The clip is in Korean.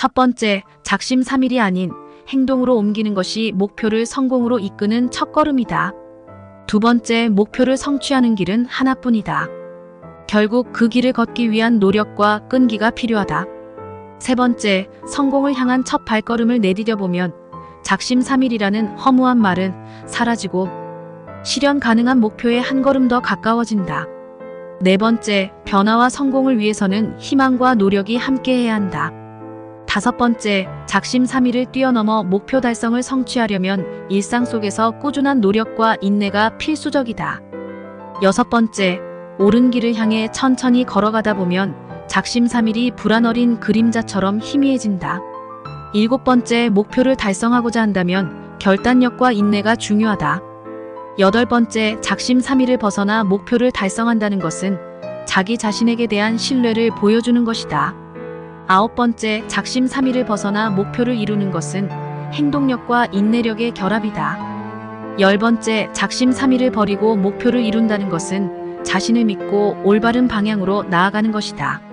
첫 번째, 작심 삼일이 아닌 행동으로 옮기는 것이 목표를 성공으로 이끄는 첫걸음이다. 두 번째, 목표를 성취하는 길은 하나뿐이다. 결국 그 길을 걷기 위한 노력과 끈기가 필요하다. 세 번째, 성공을 향한 첫 발걸음을 내디뎌 보면 작심삼일이라는 허무한 말은 사라지고 실현 가능한 목표에 한 걸음 더 가까워진다. 네 번째, 변화와 성공을 위해서는 희망과 노력이 함께해야 한다. 다섯 번째, 작심 삼일을 뛰어넘어 목표 달성을 성취하려면 일상 속에서 꾸준한 노력과 인내가 필수적이다. 여섯 번째, 옳은 길을 향해 천천히 걸어가다 보면 작심 삼일이 불안 어린 그림자처럼 희미해진다. 일곱 번째, 목표를 달성하고자 한다면 결단력과 인내가 중요하다. 여덟 번째, 작심 삼일을 벗어나 목표를 달성한다는 것은 자기 자신에게 대한 신뢰를 보여주는 것이다. 아홉 번째, 작심 삼일을 벗어나 목표를 이루는 것은 행동력과 인내력의 결합이다. 열 번째, 작심 삼일을 버리고 목표를 이룬다는 것은 자신을 믿고 올바른 방향으로 나아가는 것이다.